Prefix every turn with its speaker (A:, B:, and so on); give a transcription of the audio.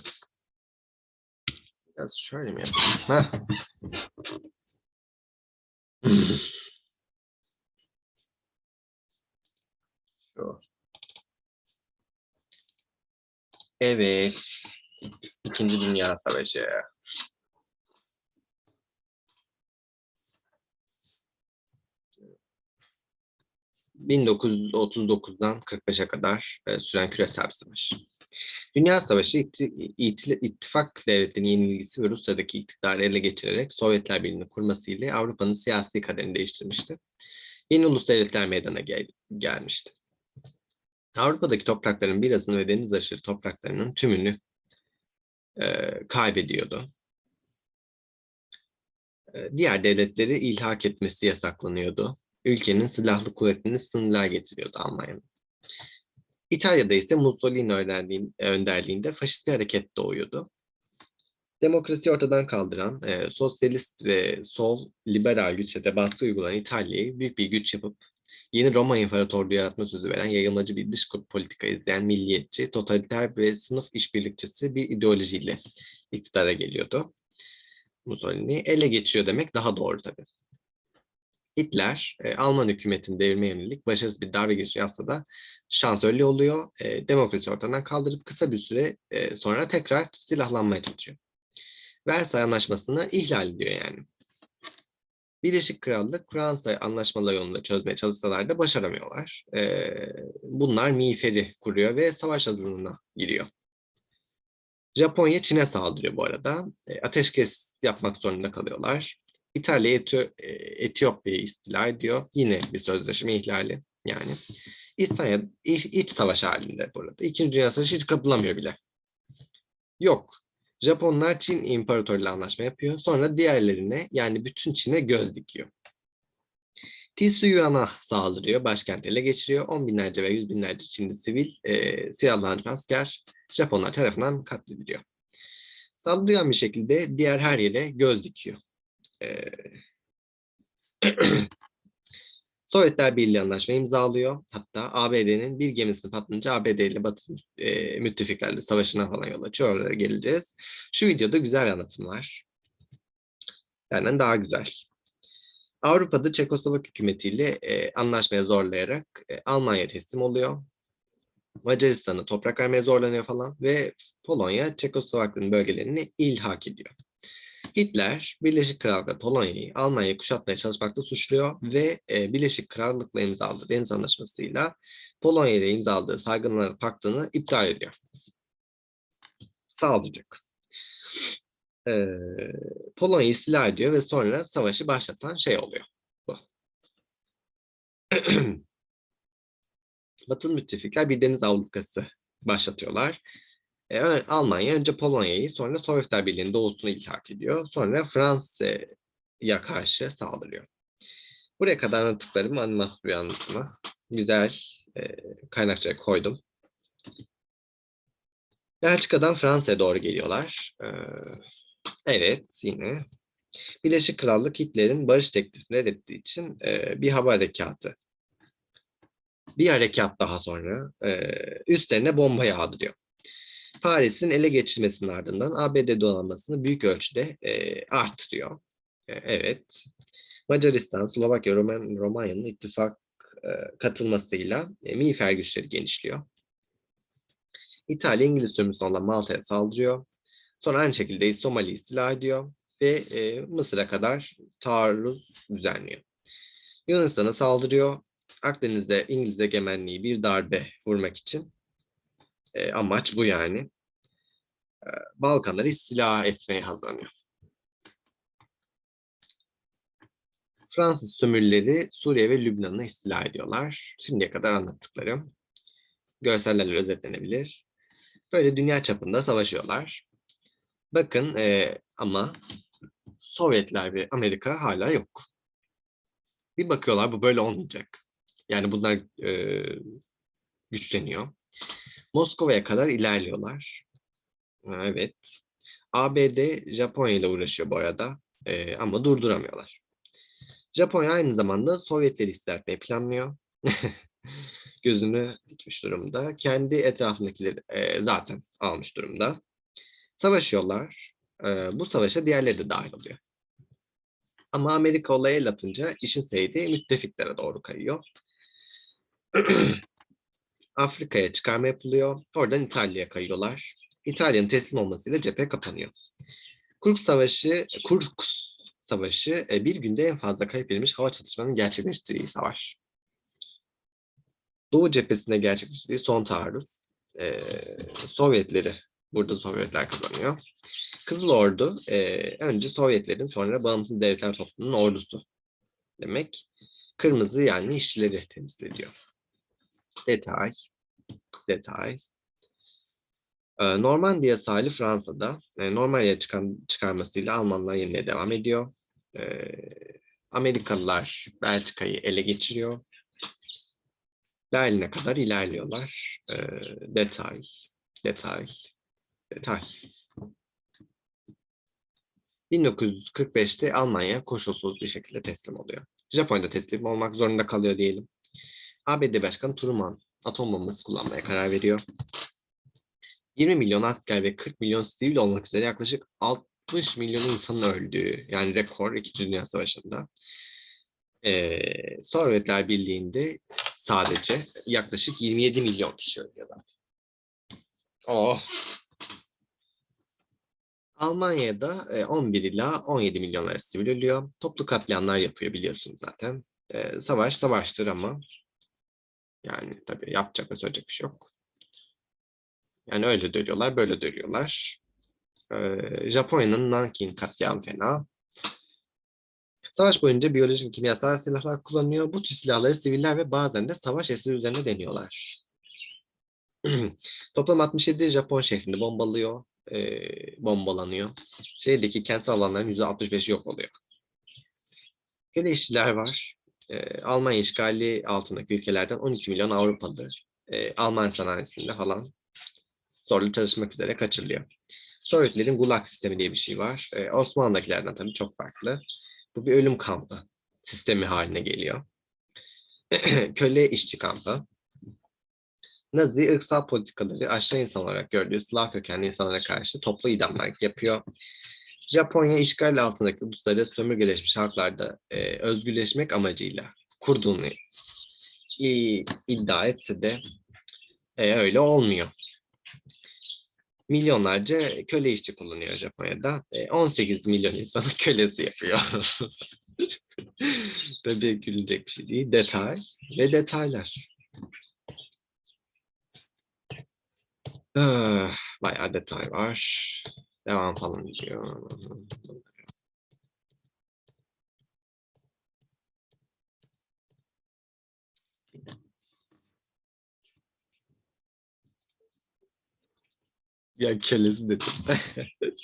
A: S- Biraz şöyle mi yapayım? Evet. İkinci Dünya Savaşı. 1939'dan 45'e kadar e, süren küresel bir savaş. Dünya Savaşı itti- itti- ittifak devletlerinin yenilgisi ve Rusya'daki iktidarı ele geçirerek Sovyetler Birliği'ni kurmasıyla Avrupa'nın siyasi kaderini değiştirmişti. Yeni ulus devletler meydana gel- gelmişti. Avrupa'daki toprakların birazını ve deniz aşırı topraklarının tümünü e, kaybediyordu. E, diğer devletleri ilhak etmesi yasaklanıyordu. Ülkenin silahlı kuvvetlerini sınırlar getiriyordu Almanya'nın. İtalya'da ise Mussolini önderliğin- önderliğinde faşist bir hareket doğuyordu. Demokrasi ortadan kaldıran, e, sosyalist ve sol liberal güçlere baskı uygulayan İtalya'yı büyük bir güç yapıp yeni Roma İmparatorluğu yaratma sözü veren yayılmacı bir dış politika izleyen milliyetçi, totaliter ve sınıf işbirlikçisi bir ideolojiyle iktidara geliyordu. Mussolini ele geçiyor demek daha doğru tabii. Hitler, e, Alman hükümetini devirmeye yönelik başarısız bir darbe yapsa da şansölye oluyor. E, demokrasi ortadan kaldırıp kısa bir süre e, sonra tekrar silahlanmaya çalışıyor. Versay Anlaşması'nı ihlal ediyor yani. Birleşik Krallık Fransa anlaşmaları yolunda çözmeye çalışsalar da başaramıyorlar. E, bunlar miğferi kuruyor ve savaş hazırlığına giriyor. Japonya Çin'e saldırıyor bu arada. E, ateşkes yapmak zorunda kalıyorlar. İtalya Etio- e, Etiyopya'yı istila ediyor. Yine bir sözleşme ihlali yani. İspanya iç, iç savaş halinde burada. İkinci Dünya Savaşı hiç katılamıyor bile. Yok. Japonlar Çin İmparatorluğu'yla anlaşma yapıyor. Sonra diğerlerine yani bütün Çin'e göz dikiyor. Tisuyuan'a saldırıyor. Başkenti ele geçiriyor. On binlerce ve yüz binlerce Çinli sivil e, silahlanmış asker Japonlar tarafından katlediliyor. Saldırgan bir şekilde diğer her yere göz dikiyor. Sovyetler Birliği anlaşma imzalıyor. Hatta ABD'nin bir gemisini patlayınca ABD ile Batı e, müttefiklerle savaşına falan yol açıyor. Oralara geleceğiz. Şu videoda güzel bir anlatım var. Benden daha güzel. Avrupa'da Çekoslovak hükümetiyle e, anlaşmaya zorlayarak e, Almanya teslim oluyor. Macaristan'a toprak vermeye zorlanıyor falan ve Polonya Çekoslovakya'nın bölgelerini ilhak ediyor. Hitler, Birleşik Krallık'la Polonya'yı Almanya'yı kuşatmaya çalışmakla suçluyor ve e, Birleşik Krallık'la imzaladığı Deniz Anlaşması'yla Polonya ile imzaladığı saygınlar paktını iptal ediyor. Saldıracak. E, Polonya'yı istila ediyor ve sonra savaşı başlatan şey oluyor. Bu. Batılı müttefikler bir deniz ablukası başlatıyorlar. E, Almanya önce Polonya'yı sonra Sovyetler Birliği'nin doğusunu ilhak ediyor. Sonra Fransa'ya karşı saldırıyor. Buraya kadar anlattıklarım animasyon bir anlatımı. Güzel e, kaynakçaya koydum. Belçika'dan Fransa'ya doğru geliyorlar. E, evet yine. Birleşik Krallık Hitler'in barış teklifini reddettiği için e, bir hava harekatı. Bir harekat daha sonra e, üstlerine bomba yağdırıyor. Paris'in ele geçirmesinin ardından ABD donanmasını büyük ölçüde e, arttırıyor. E, evet. Macaristan, Slovakya, Roman, Romanya'nın ittifak e, katılmasıyla e, miğfer güçleri genişliyor. İtalya İngiliz sömürüsü olan Malta'ya saldırıyor. Sonra aynı şekilde Somali istila ediyor ve e, Mısır'a kadar taarruz düzenliyor. Yunanistan'a saldırıyor. Akdeniz'de İngiliz egemenliği bir darbe vurmak için e, amaç bu yani. E, Balkanları istila etmeye hazırlanıyor. Fransız sömürüleri Suriye ve Lübnan'ı istila ediyorlar. Şimdiye kadar anlattıklarım. Görsellerle özetlenebilir. Böyle dünya çapında savaşıyorlar. Bakın e, ama Sovyetler ve Amerika hala yok. Bir bakıyorlar bu böyle olmayacak. Yani bunlar e, güçleniyor. Moskova'ya kadar ilerliyorlar. Evet. ABD Japonya ile uğraşıyor bu arada. Ee, ama durduramıyorlar. Japonya aynı zamanda Sovyetleri istermeyi planlıyor. Gözünü dikmiş durumda. Kendi etrafındakileri e, zaten almış durumda. Savaşıyorlar. Ee, bu savaşa diğerleri de dahil oluyor. Ama Amerika olaya el atınca işin seyri müttefiklere doğru kayıyor. Afrika'ya çıkarma yapılıyor. Oradan İtalya'ya kayıyorlar. İtalya'nın teslim olmasıyla cephe kapanıyor. Kursk Savaşı, Kursk Savaşı e, bir günde en fazla kayıp verilmiş hava çatışmalarının gerçekleştirdiği savaş. Doğu cephesinde gerçekleştirdiği son taarruz. E, Sovyetleri, burada Sovyetler kazanıyor. Kızıl Ordu e, önce Sovyetlerin sonra Bağımsız Devletler Topluluğu'nun ordusu demek. Kırmızı yani işçileri temsil ediyor. Detay, detay. Ee, Normandiya sahili Fransa'da. E, Normandiya'ya çıkan, çıkarmasıyla Almanlar yenilmeye devam ediyor. Ee, Amerikalılar Belçika'yı ele geçiriyor. Berlin'e kadar ilerliyorlar. Ee, detay, detay, detay. 1945'te Almanya koşulsuz bir şekilde teslim oluyor. Japonya'da teslim olmak zorunda kalıyor diyelim. ABD Başkanı Truman atom bombası kullanmaya karar veriyor. 20 milyon asker ve 40 milyon sivil olmak üzere yaklaşık 60 milyon insanın öldüğü yani rekor 2. Dünya Savaşı'nda. Ee, Sovyetler Birliği'nde sadece yaklaşık 27 milyon kişi ölüyorlar. Oh. Almanya'da e, 11 ila 17 milyon arası sivil ölüyor. Toplu katliamlar yapıyor biliyorsunuz zaten. Ee, savaş savaştır ama yani tabii yapacak ve söyleyecek bir şey yok. Yani öyle dövüyorlar, böyle dövüyorlar. Ee, Japonya'nın Nanking katliamı fena. Savaş boyunca biyolojik kimyasal silahlar kullanıyor. Bu tür silahları siviller ve bazen de savaş esiri üzerine deniyorlar. Toplam 67 Japon şehrini bombalıyor, e, bombalanıyor. Şehirdeki kentsel alanların %65'i yok oluyor. Köle işçiler var. E, Almanya işgali altındaki ülkelerden 12 milyon Avrupalı Alman sanayisinde falan zorlu çalışmak üzere kaçırılıyor. Sovyetlerin Gulag sistemi diye bir şey var. Osmanlı'dakilerden tabii çok farklı. Bu bir ölüm kampı sistemi haline geliyor. Köle işçi kampı. Nazi ırksal politikaları aşağı insan olarak gördüğü Slav kökenli insanlara karşı toplu idamlar yapıyor. Japonya işgal altındaki ulusları sömürgeleşmiş halklarda e, özgürleşmek amacıyla kurduğunu i- iddia etse de e, öyle olmuyor milyonlarca köle işçi kullanıyor Japonya'da. E, 18 milyon insanı kölesi yapıyor. Tabii gülünecek bir şey değil. Detay ve detaylar. Ah, Bayağı detay var. Devam falan diyor. Ya kölesi dedim.